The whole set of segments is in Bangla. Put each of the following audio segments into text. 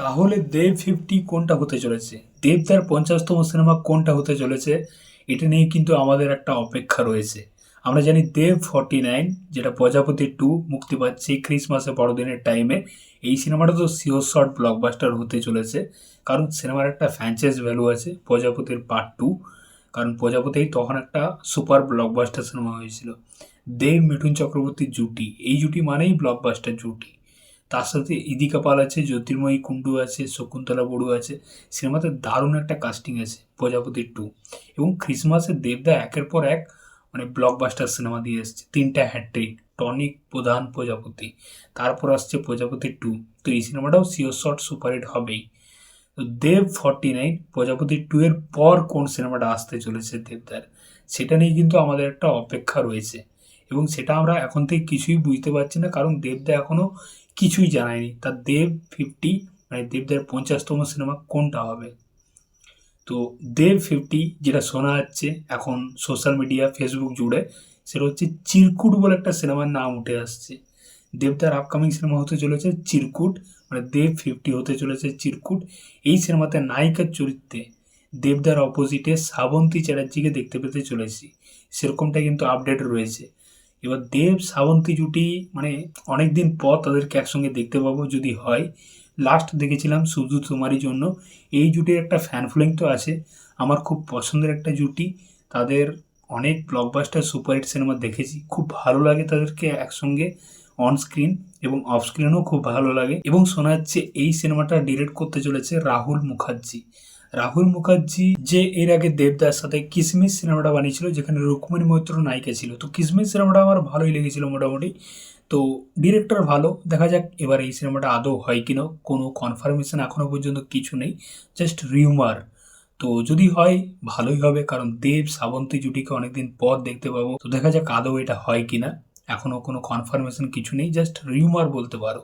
তাহলে দেব ফিফটি কোনটা হতে চলেছে? দেবদার পঞ্চাশতম সিনেমা কোনটা হতে চলেছে? এটা নিয়ে কিন্তু আমাদের একটা অপেক্ষা রয়েছে। আমরা জানি দেব ফর্টি নাইন, যেটা প্রজাপতি টু, মুক্তি পাচ্ছে ক্রিসমাসে বড়দিনের টাইমে এই সিনেমাটা তো সিওর শর্ট ব্লকবাস্টার হতে চলেছে। কারণ সিনেমার একটা ফ্র্যাঞ্চাইজ ভ্যালু আছে, প্রজাপতির পার্ট টু কারণ প্রজাপতি তখন একটা সুপার ব্লকবাস্টার সিনেমা হয়েছিল। দেব মিঠুন চক্রবর্তীর জুটি, এই জুটি মানেই ব্লকবাস্টার জুটি। তার সাথে ইদিকা পাল আছে, জ্যোতির্ময়ী কুণ্ডু আছে, শকুন্তলা বড়ু আছে। সিনেমাতে দারুণ একটা কাস্টিং আছে, প্রজাপতি টু এবং ক্রিসমাসে দেবদা একের পর এক মানে ব্লকবাস্টার সিনেমা দিয়ে এসছে। তিনটা হ্যাট্রিক টনিক প্রধান প্রজাপতি। তারপর আসছে প্রজাপতি টু তো এই সিনেমাটাও সিও শর্ট সুপারহিট হবেই। তো Dev forty nine Prajapati two এর পর কোন সিনেমাটা আসতে চলেছে দেবদার? সেটা নিয়ে কিন্তু আমাদের একটা অপেক্ষা রয়েছে। এবং সেটা আমরা এখন থেকে কিছুই বুঝতে পারছি না, কারণ দেবদা এখনও কিছুই জানায়নি। তার দেব ফিফটি মানে দেবদার পঞ্চাশতম সিনেমা কোনটা হবে? তো দেব ফিফটি যেটা শোনা যাচ্ছে এখন সোশ্যাল মিডিয়া ফেসবুক জুড়ে, সেটা হচ্ছে চিরকুট বলে একটা সিনেমার নাম উঠে আসছে। দেবদার আপকামিং সিনেমা হতে চলেছে চিরকুট মানে দেব ফিফটি হতে চলেছে চিরকুট। এই সিনেমাতে নায়িকার চরিত্রে দেবদার অপোজিটে শ্রাবন্তী চ্যাটার্জিকে দেখতে পেতে চলেছি। সেরকমটা কিন্তু আপডেট রয়েছে। এবার দেব শ্রাবন্তী জুটি মানে অনেক দিন পর তাদেরকে একসঙ্গে দেখতে পাবো যদি হয়। লাস্ট দেখেছিলাম শুধু তোমারই জন্য। এই জুটির একটা ফ্যান ফলোয়িং তো আছে। আমার খুব পছন্দের একটা জুটি। তাদের অনেক ব্লকবাস্টার সুপারহিট সিনেমা দেখেছি। খুব ভালো লাগে তাদেরকে একসঙ্গে অন স্ক্রিন এবং অফ স্ক্রিনেও খুব ভালো লাগে। এবং শোনা যাচ্ছে এই সিনেমাটা ডিরেক্ট করতে চলেছে রাহুল মুখার্জি। রাহুল মুখার্জি যে এর আগে দেবদার সাথে কিসমিস সিনেমাটা বানিয়েছিল, যেখানে রুক্মিণী মৈত্র নায়িকা ছিল। তো কিসমিস সিনেমাটা আমার ভালোই লেগেছিল মোটামুটি। তো ডিরেক্টর ভালো, দেখা যাক এবার এই সিনেমাটা আদৌ হয় কিনা। কোনো কনফার্মেশন এখনও পর্যন্ত কিছু নেই জাস্ট রিউমার তো যদি হয়, ভালোই হবে, কারণ দেব শ্রাবন্তী জুটিকে অনেকদিন পর দেখতে পাবো। তো দেখা যাক আদৌ এটা হয় কিনা। এখনও কোনো কনফার্মেশন কিছু নেই জাস্ট রিউমার বলতে পারো।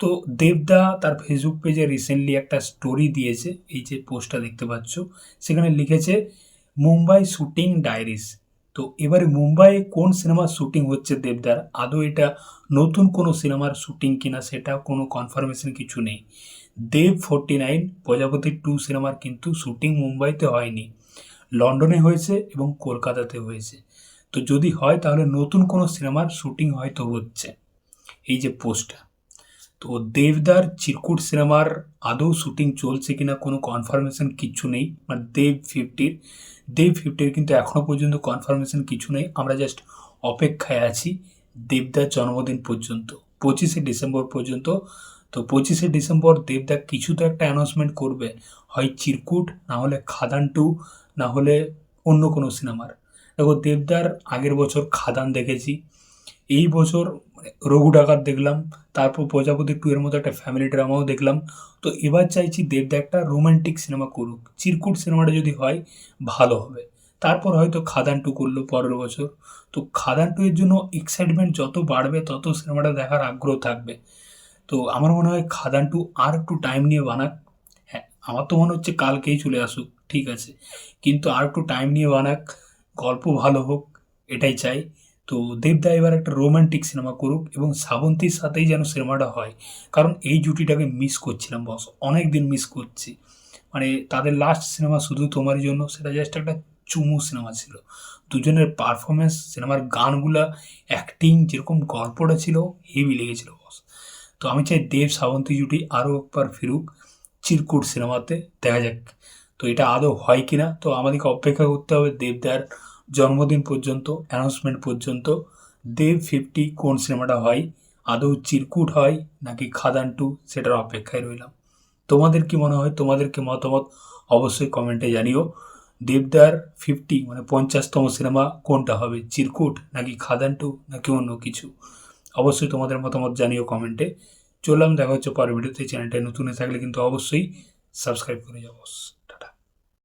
তো দেবদা তার ফেসবুক পেজে রিসেন্টলি একটা স্টোরি দিয়েছে, এই যে পোস্টটা দেখতে পাচ্ছ, সেখানে লিখেছে, মুম্বাই শুটিং ডায়েরিস তো এবারে মুম্বাইয়ে কোন সিনেমার শুটিং হচ্ছে দেবদার? আদৌ এটা নতুন কোনো সিনেমার শুটিং কিনা সেটা কোনো কনফার্মেশন কিছু নেই। Dev forty nine Prajapati two সিনেমার কিন্তু শুটিং মুম্বাইতে হয়নি। লন্ডনে হয়েছে এবং কলকাতাতে হয়েছে। তো যদি হয় তাহলে নতুন কোনো সিনেমার শুটিং হয়তো হচ্ছে। এই যে পোস্টটা তো দেবদার চিরকুট সিনেমার আদৌ শুটিং চলছে কিনা কোনো কনফার্মেশন কিছু নেই মানে দেব ফিফটির দেব ফিফটির কিন্তু এখনও পর্যন্ত কনফার্মেশন কিছু নেই, আমরা জাস্ট অপেক্ষায় আছি দেবদার জন্মদিন পর্যন্ত, পঁচিশে ডিসেম্বর পর্যন্ত, তো পঁচিশে ডিসেম্বর দেবদা কিছু তো একটা অ্যানাউন্সমেন্ট করবে, হয় চিরকুট, না হলে খাদান টু না হলে অন্য কোনো সিনেমার। দেখো দেবদার আগের বছর খাদান দেখেছি এই বছর মানে রঘু ডাকাত দেখলাম, তারপর প্রজাপতি টু এর মতো একটা ফ্যামিলি ড্রামাও দেখলাম। তো এবার চাইছি দেবদা একটা রোমান্টিক সিনেমা করুক, চিরকুট সিনেমাটা যদি হয়, ভালো হবে। তারপর হয়তো খাদান টু করল পরের বছর। তো খাদান টু এর জন্য এক্সাইটমেন্ট যত বাড়বে, তত সিনেমাটা দেখার আগ্রহ থাকবে। তো আমার মনে হয় খাদান টু আর একটু টাইম নিয়ে বানাক। হ্যাঁ আমার তো মনে হচ্ছে কালকেই চলে আসুক, ঠিক আছে। কিন্তু আর একটু টাইম নিয়ে বানাক, গল্প ভালো হোক, এটাই চাই। তো দেবদা এবার একটা রোমান্টিক সিনেমা করুক এবং শ্রাবন্তীর সাথেই যেন সিনেমাটা হয়। কারণ এই জুটিটাকে মিস করছিলাম বস অনেক দিন মিস করছি। মানে তাদের লাস্ট সিনেমা শুধু তোমার জন্য, সেটা জাস্ট একটা চুমু সিনেমা ছিল। দুজনের পারফরমেন্স সিনেমার গানগুলা অ্যাক্টিং যেরকম গল্পটা ছিল হেভি লেগেছিল বস তো আমি চাই দেব শ্রাবন্তী জুটি আরও একবার ফিরুক চিরকুট সিনেমাতে, দেখা যাক। তো এটা আদৌ হয় কিনা? তো আমাদেরকে অপেক্ষা করতে হবে দেবদার জন্মদিন পর্যন্ত অ্যানাউন্সমেন্ট পর্যন্ত, দেব ফিফটি কোন সিনেমাটা হয়, আদৌ চিরকুট হয় নাকি খাদান টু সেটার অপেক্ষায় রইলাম। তোমাদের কি মনে হয় তোমাদেরকে মতামত অবশ্যই কমেন্টে জানিও। দেবদার ফিফটি মানে পঞ্চাশতম সিনেমা কোনটা হবে, চিরকুট নাকি খাদান টু নাকি অন্য কিছু? অবশ্যই তোমাদের মতামত জানিও কমেন্টে চললাম, দেখা হচ্ছে পরের ভিডিওতে চ্যানেলটা নতুন থাকলে কিন্তু অবশ্যই সাবস্ক্রাইব করে যাব